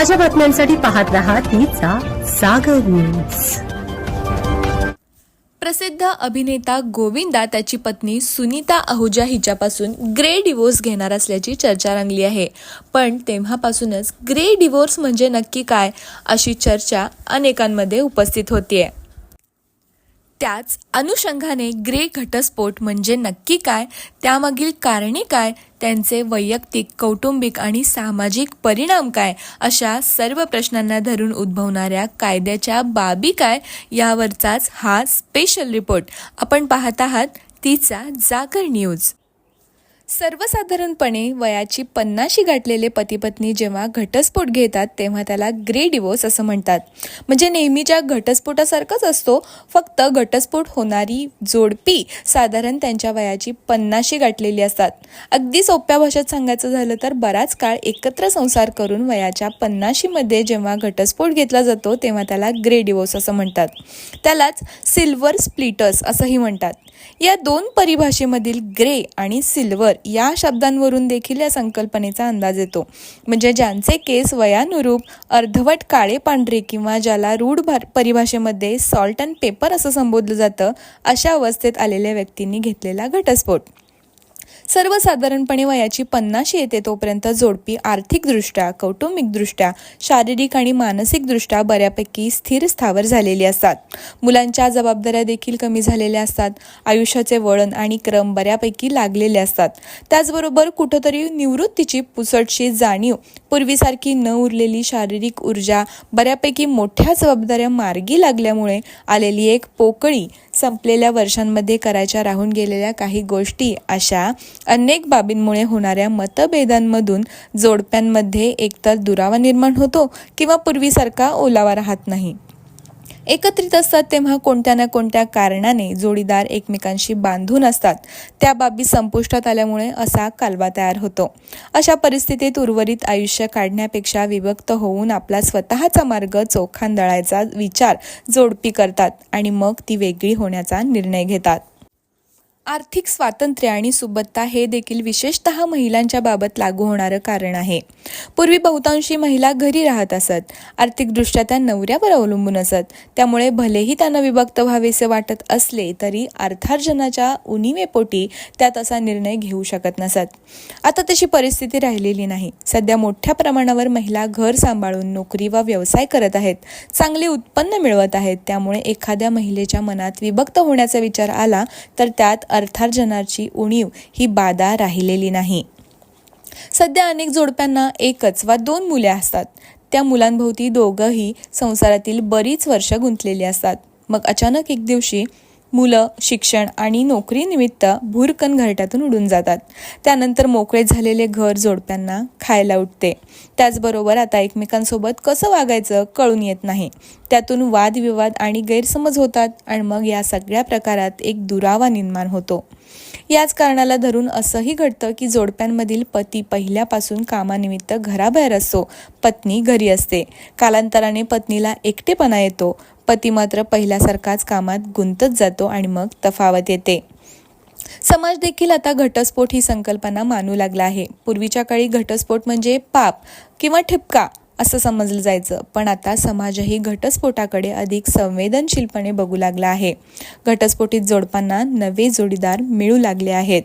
ताज्या बातम्यांसाठी पाहत रहा तिचा सागर न्यूज प्रसिद्ध अभिनेता गोविंदा त्याची पत्नी सुनीता आहुजा हिच्यापासून ग्रे डिवोर्स घेणार असल्याची चर्चा रंगली आहे. पण तेव्हापासूनच ग्रे डिवोर्स म्हणजे नक्की काय अशी चर्चा अनेकांमध्ये उपस्थित होतीये. त्याच अनुषंगाने ग्रे घटस्फोट म्हणजे नक्की काय त्यामागील कारणे काय त्यांचे वैयक्तिक कौटुंबिक आणि सामाजिक परिणाम काय अशा सर्व प्रश्नांना धरून उद्भवणाऱ्या कायद्याच्या बाबी काय यावरचाच हा स्पेशल रिपोर्ट आपण पाहत आहात तिचा जागर न्यूज सर्वसाधारणपणे वयाची पन्नाशी गाठलेले पतीपत्नी जेव्हा घटस्फोट घेतात तेव्हा त्याला ग्रे डिवोर्स असं म्हणतात. म्हणजे नेहमीच्या घटस्फोटासारखंच असतो फक्त घटस्फोट होणारी जोडपी साधारण त्यांच्या वयाची पन्नाशी गाठलेली असतात. अगदी सोप्या भाषेत सांगायचं झालं तर बराच काळ एकत्र संसार करून वयाच्या पन्नाशीमध्ये जेव्हा घटस्फोट घेतला जातो तेव्हा त्याला ग्रे डिवोर्स असं म्हणतात. त्यालाच सिल्वर स्प्लिटर्स असंही म्हणतात. या दोन परिभाषेमधील ग्रे आणि सिल्वर या शब्दांवरून देखील या संकल्पनेचा अंदाज येतो. म्हणजे ज्यांचे केस वयानुरूप अर्धवट काळे पांढरे किंवा ज्याला रूढ परिभाषेमध्ये सॉल्ट अँड पेपर असं संबोधलं जातं अशा अवस्थेत आलेल्या व्यक्तींनी घेतलेला घटस्फोट. सर्वसाधारणपणे वयाची पन्नाशी येते तोपर्यंत जोडपी आर्थिकदृष्ट्या कौटुंबिकदृष्ट्या शारीरिक आणि मानसिकदृष्ट्या बऱ्यापैकी स्थिर स्थावर झालेली असतात. मुलांच्या जबाबदाऱ्या देखील कमी झालेल्या असतात. आयुष्याचे वळण आणि क्रम बऱ्यापैकी लागलेले असतात. त्याचबरोबर कुठंतरी निवृत्तीची पुसटशी जाणीव पूर्वीसारखी न उरलेली शारीरिक ऊर्जा बऱ्यापैकी मोठ्या जबाबदाऱ्या मार्गी लागल्यामुळे आलेली एक पोकळी संपलेल्या वर्षांमध्ये करायच्या राहून गेलेल्या काही गोष्टी अशा अनेक बाबींमुळे होणाऱ्या मतभेदांमधून जोडप्यांमध्ये एकतर दुरावा निर्माण होतो किंवा पूर्वीसारखा ओलावा राहत नाही. एकत्रित असतात तेव्हा कोणत्या ना कोणत्या कारणाने जोडीदार एकमेकांशी बांधून असतात. त्या बाबी संपुष्टात आल्यामुळे असा कालवा तयार होतो. अशा परिस्थितीत उर्वरित आयुष्य काढण्यापेक्षा विभक्त होऊन आपला स्वतःचा मार्ग चोखांदळायचा विचार जोडपी करतात आणि मग ती वेगळी होण्याचा निर्णय घेतात. आर्थिक स्वातंत्र्य आणि सुबत्ता हे देखील विशेषतः महिलांच्या बाबत लागू होणारं कारण आहे. पूर्वी बहुतांशी महिला घरी राहत असत. आर्थिकदृष्ट्या त्या नवऱ्यावर अवलंबून असत. त्यामुळे भलेही त्यांना विभक्त व्हावेसे वाटत असले तरी अर्थार्जनाच्या उणिवेपोटी त्या तसा निर्णय घेऊ शकत नसत. आता तशी परिस्थिती राहिलेली नाही. सध्या मोठ्या प्रमाणावर महिला घर सांभाळून नोकरी वा व्यवसाय करत आहेत. चांगले उत्पन्न मिळवत आहेत. त्यामुळे एखाद्या महिलेच्या मनात विभक्त होण्याचा विचार आला तर त्यात अर्थार्जनाची उणीव ही बाधा राहिलेली नाही. सध्या अनेक जोडप्यांना एकच वा दोन मुले असतात. त्या मुलांभोवती दोघंही संसारातील बरीच वर्ष गुंतलेली असतात. मग अचानक एक दिवशी मुलं शिक्षण आणि नोकरीनिमित्त भूरकन घरट्यातून उडून जातात. त्यानंतर मोकळे झालेले घर जोडप्यांना खायला उठते. त्याचबरोबर आता एकमेकांसोबत कसं वागायचं कळून येत नाही. त्यातून वादविवाद आणि गैरसमज होतात आणि मग या सगळ्या प्रकारात एक दुरावा निर्माण होतो. याच कारणाला धरून असंही घडतं की जोडप्यांमधील पती पहिल्यापासून कामानिमित्त घराबाहेर असतो. पत्नी घरी असते. कालांतराने पत्नीला एकटेपणा येतो. पती मात्र पहिल्यासारखाच कामात गुंतत जातो आणि मग तफावत येते. समाज देखील आता घटस्फोट ही संकल्पना मानू लागला आहे. पूर्वीच्या काळी घटस्फोट म्हणजे पाप किंवा ठिपका असं समजलं जायचं. पण आता समाजही घटस्फोटाकडे अधिक संवेदनशीलपणे बघू लागला आहे. घटस्फोटीत जोडपांना नवे जोडीदार मिळू लागले आहेत.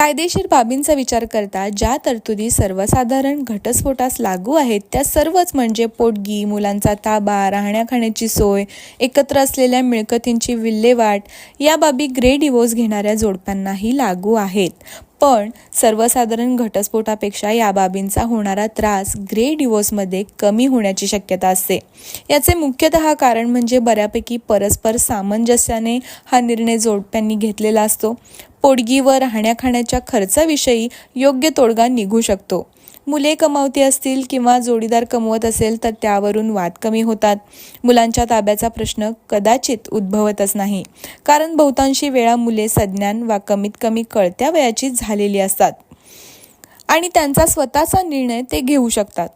कायदेशीर बाबींचा विचार करता ज्या तरतुदी सर्वसाधारण घटस्फोटास लागू आहेत त्या सर्वच म्हणजे पोटगी मुलांचा ताबा राहण्याखाण्याची सोय एकत्र असलेल्या मिळकतींची विल्हेवाट या बाबी ग्रे डिवोर्स घेणाऱ्या जोडप्यांनाही लागू आहेत. पण सर्वसाधारण घटस्फोटापेक्षा या बाबींचा होणारा त्रास ग्रे डिवोर्समध्ये कमी होण्याची शक्यता असते. याचे मुख्यतः कारण म्हणजे बऱ्यापैकी परस्पर सामंजस्याने हा निर्णय जोडप्यांनी घेतलेला असतो. पोडगी व राहण्याखाण्याच्या खर्चाविषयी योग्य तोडगा निघू शकतो. मुले कमावती असतील किंवा जोडीदार कमवत असेल तर त्यावरून वाद कमी होतात. मुलांच्या ताब्याचा प्रश्न कदाचित उद्भवतच नाही. कारण बहुतांशी वेळा मुले सज्ञान वा कमीत कमी कळत्या वयाची झालेली असतात. आणि त्यांचा स्वतःचा निर्णय ते घेऊ शकतात.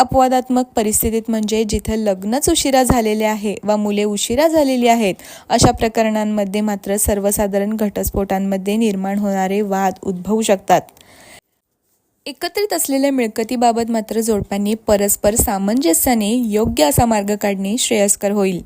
अपवादात्मक परिस्थितीत म्हणजे जिथे लग्नच उशिरा झालेले आहे वा मुले उशिरा झालेली आहेत अशा प्रकरणांमध्ये मात्र सर्वसाधारण घटस्फोटांमध्ये निर्माण होणारे वाद उद्भवू शकतात. एकत्रित असलेल्या मिळकतीबाबत मात्र जोडप्यांनी परस्पर सामंजस्याने योग्य असा मार्ग काढणे श्रेयस्कर होईल.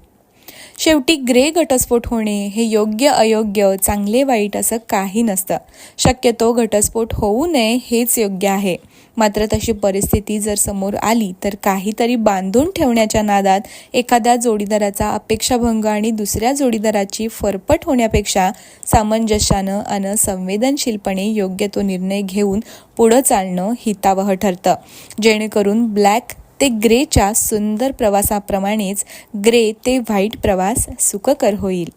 शेवटी ग्रे घटस्फोट होणे हे योग्य अयोग्य चांगले वाईट असं काही नसतं. शक्यतो घटस्फोट होऊ नये हेच योग्य आहे. मात्र तशी परिस्थिती जर समोर आली तर काहीतरी बांधून ठेवण्याच्या नादात एखाद्या जोडीदाराचा अपेक्षाभंग आणि दुसऱ्या जोडीदाराची फरफट होण्यापेक्षा सामंजस्यानं आणि संवेदनशीलपणे योग्य तो निर्णय घेऊन पुढं चालणं हितावह ठरतं. जेणेकरून ब्लॅक ते ग्रेच्या सुंदर प्रवासाप्रमाणेच ग्रे ते व्हाईट प्रवास सुखकर होईल.